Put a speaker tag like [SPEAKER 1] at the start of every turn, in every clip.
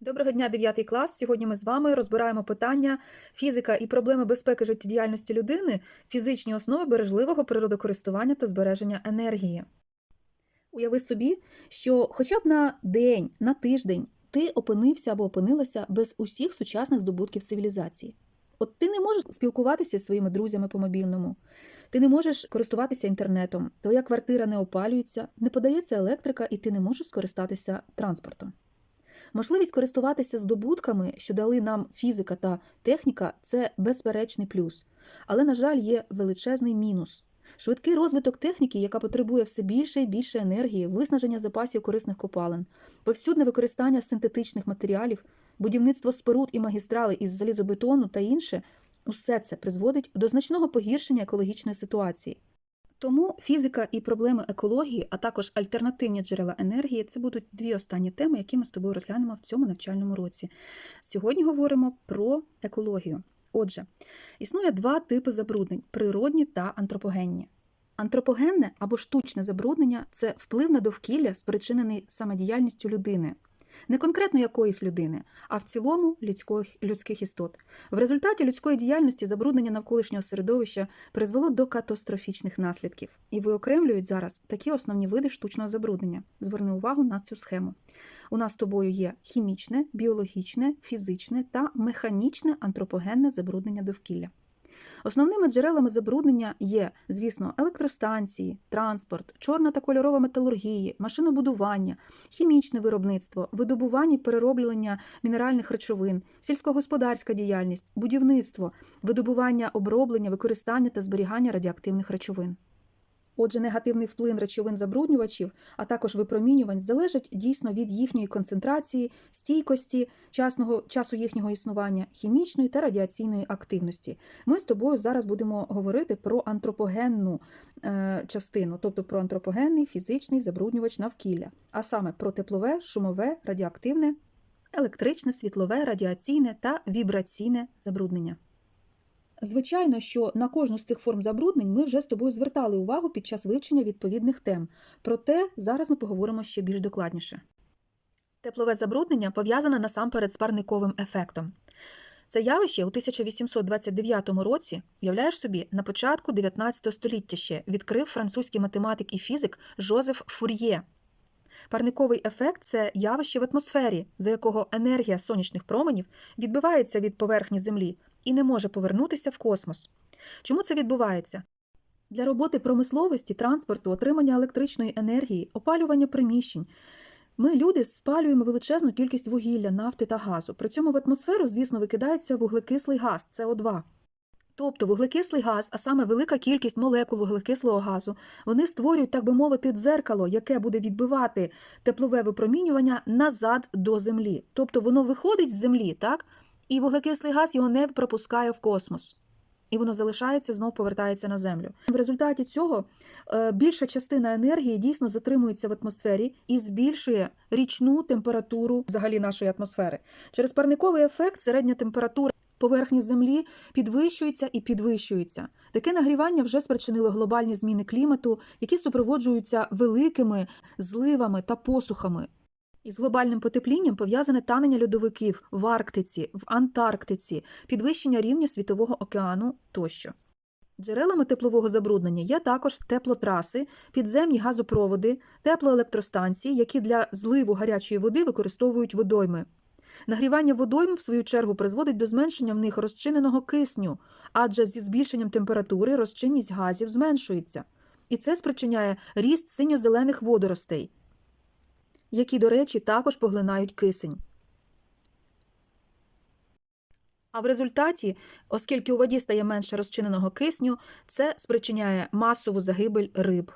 [SPEAKER 1] Доброго дня, 9 клас. Сьогодні ми з вами розбираємо питання фізика і проблеми безпеки життєдіяльності людини, фізичні основи бережливого природокористування та збереження енергії. Уяви собі, що хоча б на день, на тиждень ти опинився або опинилася без усіх сучасних здобутків цивілізації. От ти не можеш спілкуватися зі своїми друзями по мобільному, ти не можеш користуватися інтернетом, твоя квартира не опалюється, не подається електрика, і ти не можеш скористатися транспортом. Можливість користуватися здобутками, що дали нам фізика та техніка, це безперечний плюс. Але, на жаль, є величезний мінус. Швидкий розвиток техніки, яка потребує все більше і більше енергії, виснаження запасів корисних копалин, повсюдне використання синтетичних матеріалів, будівництво споруд і магістралей із залізобетону та інше, усе це призводить до значного погіршення екологічної ситуації. Тому фізика і проблеми екології, а також альтернативні джерела енергії це будуть дві останні теми, які ми з тобою розглянемо в цьому навчальному році. Сьогодні говоримо про екологію. Отже, існує два типи забруднень природні та антропогенні. Антропогенне або штучне забруднення це вплив на довкілля, спричинений самодіяльністю людини. Не конкретно якоїсь людини, а в цілому людських, людських істот. В результаті людської діяльності забруднення навколишнього середовища призвело до катастрофічних наслідків і виокремлюють зараз такі основні види штучного забруднення. Зверни увагу на цю схему. У нас з тобою є хімічне, біологічне, фізичне та механічне антропогенне забруднення довкілля. Основними джерелами забруднення є, звісно, електростанції, транспорт, чорна та кольорова металургії, машинобудування, хімічне виробництво, видобування і перероблення мінеральних речовин, сільськогосподарська діяльність, будівництво, видобування, оброблення, використання та зберігання радіоактивних речовин. Отже, негативний вплив речовин забруднювачів, а також випромінювань залежить дійсно від їхньої концентрації, стійкості, часного, часу їхнього існування, хімічної та радіаційної активності. Ми з тобою зараз будемо говорити про антропогенну е, частину, тобто про антропогенний фізичний забруднювач навкілля, а саме про теплове, шумове, радіоактивне, електричне, світлове, радіаційне та вібраційне забруднення. Звичайно, що на кожну з цих форм забруднень ми вже з тобою звертали увагу під час вивчення відповідних тем. Проте зараз ми поговоримо ще більш докладніше. Теплове забруднення пов'язане насамперед з парниковим ефектом. Це явище у 1829 році, уявляєш собі, на початку 19 століття ще відкрив французький математик і фізик Жозеф Фур'є. Парниковий ефект це явище в атмосфері, за якого енергія сонячних променів відбивається від поверхні Землі і не може повернутися в космос. Чому це відбувається? Для роботи промисловості, транспорту, отримання електричної енергії, опалювання приміщень. Ми, люди, спалюємо величезну кількість вугілля, нафти та газу. При цьому в атмосферу, звісно, викидається вуглекислий газ СО2. Тобто вуглекислий газ, а саме велика кількість молекул вуглекислого газу, вони створюють, так би мовити, дзеркало, яке буде відбивати теплове випромінювання назад до Землі. Тобто воно виходить з Землі, так? І вуглекислий газ його не пропускає в космос. І воно залишається, знов повертається на землю. В результаті цього е, більша частина енергії дійсно затримується в атмосфері і збільшує річну температуру взагалі нашої атмосфери. Через парниковий ефект середня температура поверхні Землі підвищується і підвищується. Таке нагрівання вже спричинило глобальні зміни клімату, які супроводжуються великими зливами та посухами. Із глобальним потеплінням пов'язане танення льодовиків в Арктиці, в Антарктиці, підвищення рівня світового океану тощо. Джерелами теплового забруднення є також теплотраси, підземні газопроводи, теплоелектростанції, які для зливу гарячої води використовують водойми. Нагрівання водойм, в свою чергу, призводить до зменшення в них розчиненого кисню, адже зі збільшенням температури розчинність газів зменшується. І це спричиняє ріст синьо-зелених водоростей, які, до речі, також поглинають кисень. А в результаті, оскільки у воді стає менше розчиненого кисню, це спричиняє масову загибель риб.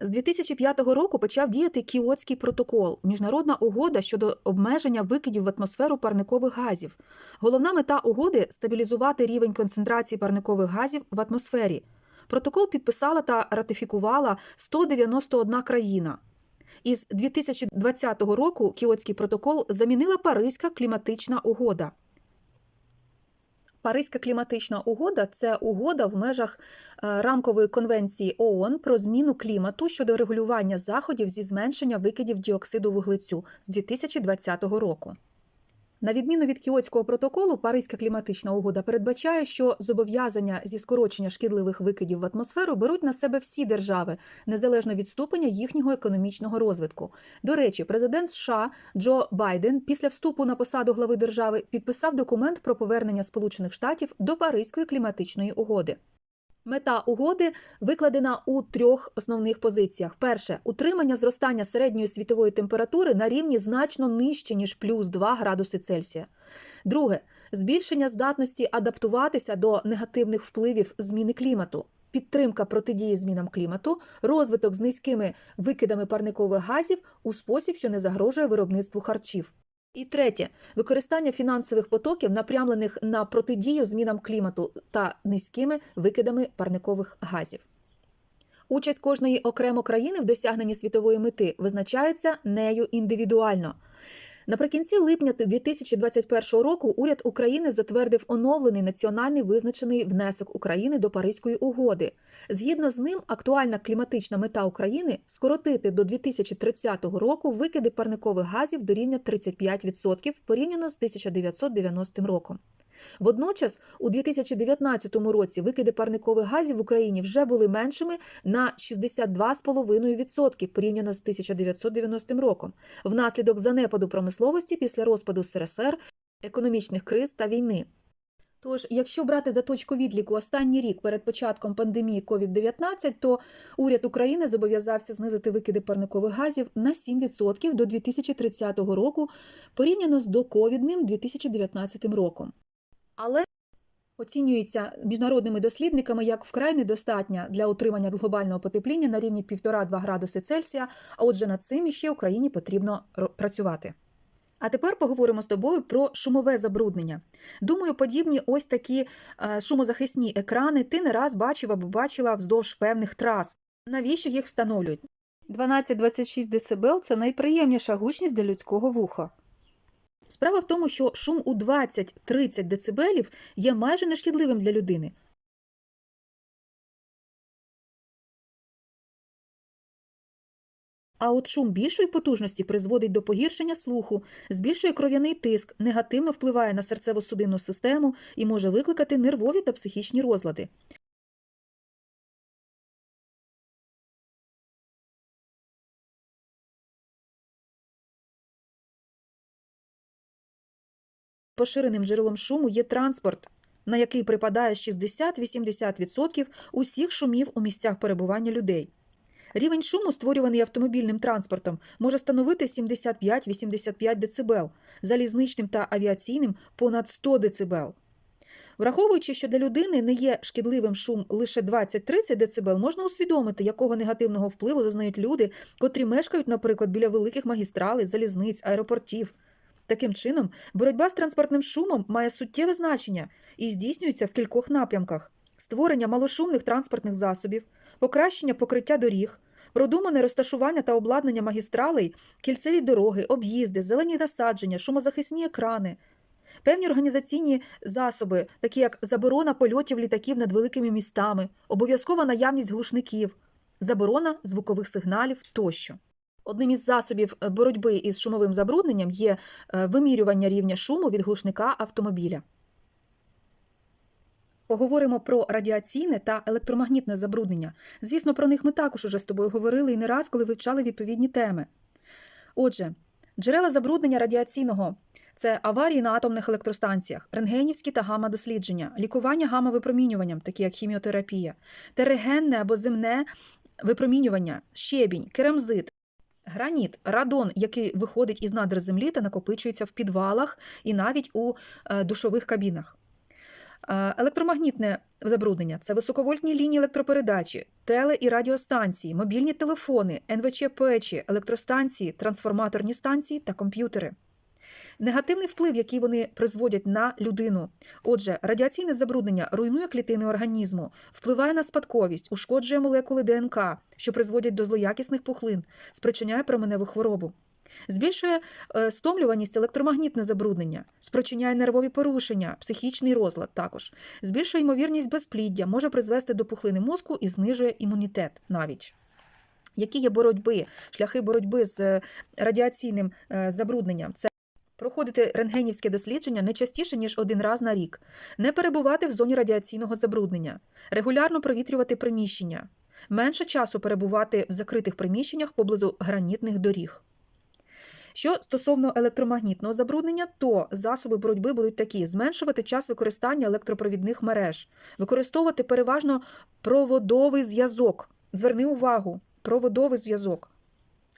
[SPEAKER 1] З 2005 року почав діяти Кіотський протокол міжнародна угода щодо обмеження викидів в атмосферу парникових газів. Головна мета угоди стабілізувати рівень концентрації парникових газів в атмосфері. Протокол підписала та ратифікувала 191 країна. Із 2020 року Кіотський протокол замінила Паризька кліматична угода. Паризька кліматична угода це угода в межах е, рамкової конвенції ООН про зміну клімату щодо регулювання заходів зі зменшення викидів діоксиду вуглецю з 2020 року. На відміну від Кіотського протоколу, Паризька кліматична угода передбачає, що зобов'язання зі скорочення шкідливих викидів в атмосферу беруть на себе всі держави, незалежно від ступеня їхнього економічного розвитку. До речі, президент США Джо Байден після вступу на посаду глави держави підписав документ про повернення Сполучених Штатів до Паризької кліматичної угоди. Мета угоди викладена у трьох основних позиціях: перше утримання зростання середньої світової температури на рівні значно нижче ніж плюс 2 градуси Цельсія. Друге збільшення здатності адаптуватися до негативних впливів зміни клімату. Підтримка протидії змінам клімату, розвиток з низькими викидами парникових газів у спосіб, що не загрожує виробництву харчів. І третє використання фінансових потоків, напрямлених на протидію змінам клімату та низькими викидами парникових газів. Участь кожної окремо країни в досягненні світової мети визначається нею індивідуально. Наприкінці липня 2021 року уряд України затвердив оновлений національний визначений внесок України до Паризької угоди. Згідно з ним, актуальна кліматична мета України скоротити до 2030 року викиди парникових газів до рівня 35% порівняно з 1990 роком. Водночас, у 2019 році викиди парникових газів в Україні вже були меншими на 62,5% порівняно з 1990 роком, внаслідок занепаду промисловості після розпаду СРСР, економічних криз та війни. Тож, якщо брати за точку відліку останній рік перед початком пандемії COVID-19, то уряд України зобов'язався знизити викиди парникових газів на 7% до 2030 року порівняно з доковідним 2019 роком. Але оцінюється міжнародними дослідниками як вкрай недостатня для утримання глобального потепління на рівні 1,5-2 градуси Цельсія, а отже над цим іще Україні потрібно працювати. А тепер поговоримо з тобою про шумове забруднення. Думаю, подібні ось такі е, шумозахисні екрани ти не раз бачив або бачила вздовж певних трас. Навіщо їх встановлюють? 12-26 дБ – це найприємніша гучність для людського вуха. Справа в тому, що шум у 20-30 дБ є майже нешкідливим для людини. А от шум більшої потужності призводить до погіршення слуху, збільшує кров'яний тиск, негативно впливає на серцево-судинну систему і може викликати нервові та психічні розлади. Поширеним джерелом шуму є транспорт, на який припадає 60-80% усіх шумів у місцях перебування людей. Рівень шуму, створюваний автомобільним транспортом, може становити 75-85 дБ, залізничним та авіаційним понад 100 дБ. Враховуючи, що для людини не є шкідливим шум лише 20-30 дБ, можна усвідомити, якого негативного впливу зазнають люди, котрі мешкають, наприклад, біля великих магістралей, залізниць, аеропортів. Таким чином, боротьба з транспортним шумом має суттєве значення і здійснюється в кількох напрямках: створення малошумних транспортних засобів, покращення покриття доріг, продумане розташування та обладнання магістралей, кільцеві дороги, об'їзди, зелені насадження, шумозахисні екрани. Певні організаційні засоби, такі як заборона польотів літаків над великими містами, обов'язкова наявність глушників, заборона звукових сигналів тощо. Одним із засобів е, боротьби із шумовим забрудненням є е, вимірювання рівня шуму від глушника автомобіля. Поговоримо про радіаційне та електромагнітне забруднення. Звісно, про них ми також уже з тобою говорили і не раз, коли вивчали відповідні теми. Отже, джерела забруднення радіаційного це аварії на атомних електростанціях, рентгенівські та гамма-дослідження, лікування гамма-випромінюванням, такі як хіміотерапія, терегенне або земне випромінювання, щебінь, керамзит, Граніт, радон, який виходить із надр землі та накопичується в підвалах і навіть у е, душових кабінах. Е, Електромагнітне забруднення це високовольтні лінії електропередачі, теле- і радіостанції, мобільні телефони, НВЧ печі, електростанції, трансформаторні станції та комп'ютери. Негативний вплив, який вони призводять на людину. Отже, радіаційне забруднення руйнує клітини організму, впливає на спадковість, ушкоджує молекули ДНК, що призводять до злоякісних пухлин, спричиняє променеву хворобу. Збільшує е, стомлюваність електромагнітне забруднення, спричиняє нервові порушення, психічний розлад також, збільшує ймовірність безпліддя, може призвести до пухлини мозку і знижує імунітет навіть. Які є боротьби, шляхи боротьби з е, радіаційним е, забрудненням? Це Проходити рентгенівське дослідження не частіше, ніж один раз на рік, не перебувати в зоні радіаційного забруднення, регулярно провітрювати приміщення, менше часу перебувати в закритих приміщеннях поблизу гранітних доріг. Що стосовно електромагнітного забруднення, то засоби боротьби будуть такі: зменшувати час використання електропровідних мереж, використовувати переважно проводовий зв'язок. Зверни увагу, проводовий зв'язок.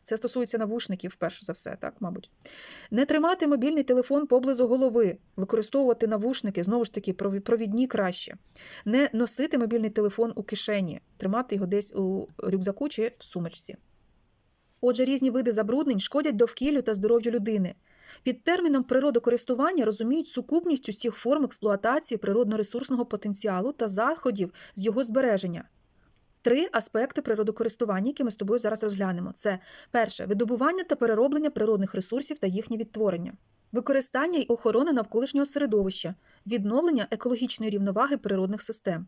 [SPEAKER 1] Це стосується навушників, перш за все, так, мабуть. Не тримати мобільний телефон поблизу голови, використовувати навушники, знову ж таки, провідні краще. Не носити мобільний телефон у кишені, тримати його десь у рюкзаку чи в сумочці. Отже, різні види забруднень шкодять довкіллю та здоров'ю людини. Під терміном природокористування розуміють сукупність усіх форм експлуатації природно-ресурсного потенціалу та заходів з його збереження. Три аспекти природокористування, які ми з тобою зараз розглянемо: це перше видобування та перероблення природних ресурсів та їхнє відтворення, використання й охорони навколишнього середовища, відновлення екологічної рівноваги природних систем.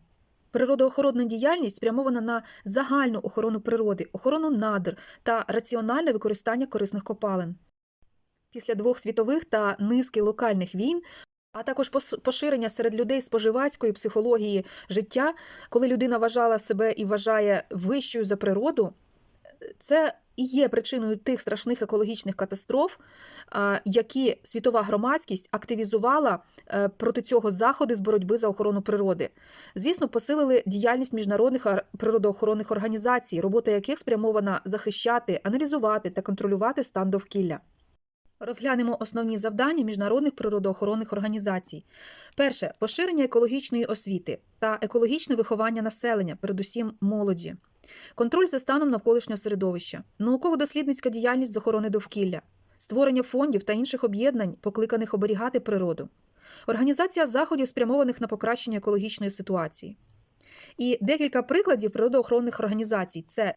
[SPEAKER 1] Природоохоронна діяльність спрямована на загальну охорону природи, охорону надр та раціональне використання корисних копалин. Після двох світових та низки локальних війн, а також поширення серед людей споживацької психології життя, коли людина вважала себе і вважає вищою за природу, це і є причиною тих страшних екологічних катастроф, які світова громадськість активізувала е, проти цього заходи з боротьби за охорону природи. Звісно, посилили діяльність міжнародних ар- природоохоронних організацій, робота яких спрямована захищати, аналізувати та контролювати стан довкілля. Розглянемо основні завдання міжнародних природоохоронних організацій. Перше поширення екологічної освіти та екологічне виховання населення, передусім молоді, контроль за станом навколишнього середовища, науково-дослідницька діяльність з охорони довкілля, створення фондів та інших об'єднань, покликаних оберігати природу, організація заходів, спрямованих на покращення екологічної ситуації. І декілька прикладів природоохоронних організацій це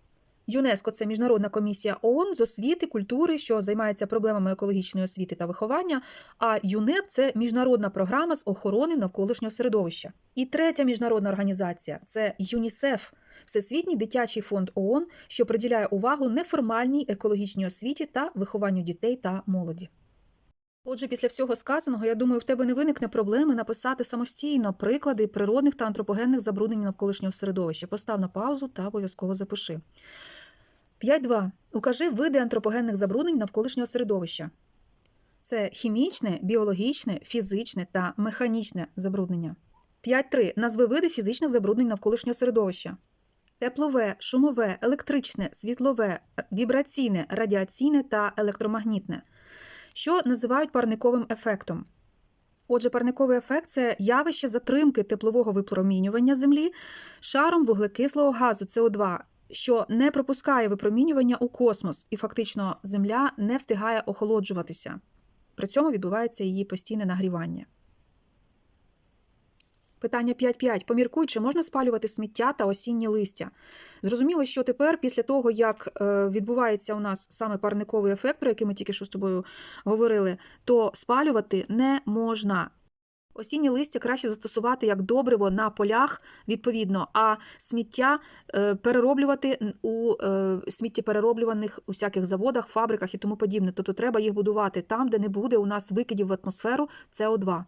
[SPEAKER 1] ЮНЕСКО це міжнародна комісія ООН з освіти, культури, що займається проблемами екологічної освіти та виховання. А ЮНЕП це міжнародна програма з охорони навколишнього середовища. І третя міжнародна організація це ЮНІСЕФ, Всесвітній дитячий фонд ООН, що приділяє увагу неформальній екологічній освіті та вихованню дітей та молоді. Отже, після всього сказаного, я думаю, в тебе не виникне проблеми написати самостійно приклади природних та антропогенних забруднень навколишнього середовища. Постав на паузу та обов'язково запиши. 5.2. Укажи види антропогенних забруднень навколишнього середовища. Це хімічне, біологічне, фізичне та механічне забруднення. 5.3. Назви види фізичних забруднень навколишнього середовища. Теплове, шумове, електричне, світлове, вібраційне, радіаційне та електромагнітне, що називають парниковим ефектом. Отже, парниковий ефект це явище затримки теплового випромінювання Землі шаром вуглекислого газу СО2, що не пропускає випромінювання у космос, і фактично Земля не встигає охолоджуватися. При цьому відбувається її постійне нагрівання. Питання 5.5. Поміркуй, чи можна спалювати сміття та осіннє листя. Зрозуміло, що тепер, після того, як е, відбувається у нас саме парниковий ефект, про який ми тільки що з тобою говорили, то спалювати не можна. Осіннє листя краще застосувати як добриво на полях, відповідно, а сміття е, перероблювати у е, сміттєперероблюваних усяких заводах, фабриках і тому подібне. Тобто треба їх будувати там, де не буде у нас викидів в атмосферу СО2.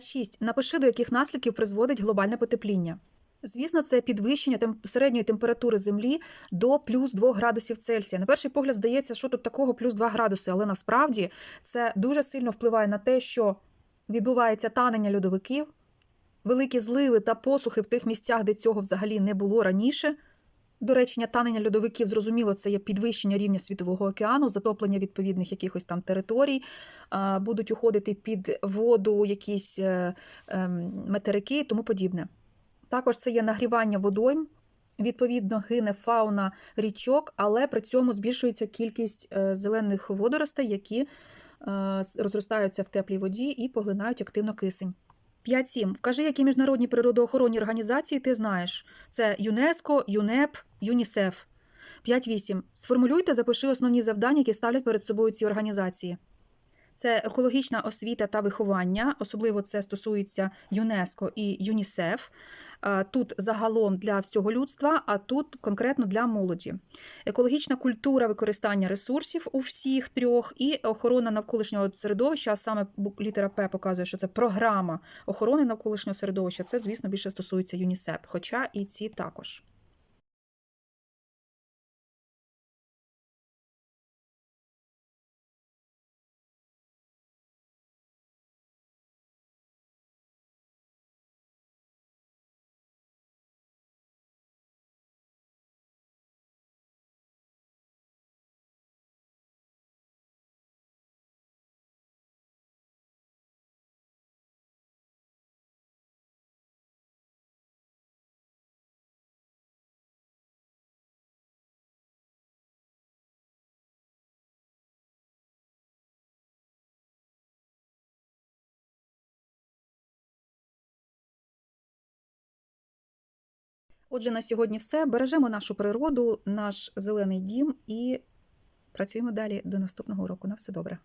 [SPEAKER 1] 6. Напиши, до яких наслідків призводить глобальне потепління. Звісно, це підвищення середньої температури Землі до плюс 2 градусів Цельсія. На перший погляд здається, що тут такого плюс 2 градуси, але насправді це дуже сильно впливає на те, що відбувається танення льодовиків, великі зливи та посухи в тих місцях, де цього взагалі не було раніше. До речі, танення льодовиків, зрозуміло, це є підвищення рівня світового океану, затоплення відповідних якихось там територій, будуть уходити під воду якісь е, ем, материки і тому подібне. Також це є нагрівання водойм, відповідно, гине фауна річок, але при цьому збільшується кількість е, зелених водоростей, які розростаються в теплій воді і поглинають активно кисень. 5.7. Вкажи, які міжнародні природоохоронні організації ти знаєш. Це ЮНЕСКО, ЮНЕП, ЮНІСЕФ. 5.8. Сформулюй та запиши основні завдання, які ставлять перед собою ці організації. Це екологічна освіта та виховання, особливо це стосується ЮНЕСКО і ЮНІСЕФ. Тут загалом для всього людства, а тут конкретно для молоді. Екологічна культура використання ресурсів у всіх трьох і охорона навколишнього середовища, а саме літера П показує, що це програма охорони навколишнього середовища. Це, звісно, більше стосується ЮНІСЕФ, хоча і ці також. Отже, на сьогодні все. Бережемо нашу природу, наш зелений дім і працюємо далі до наступного уроку. На все добре.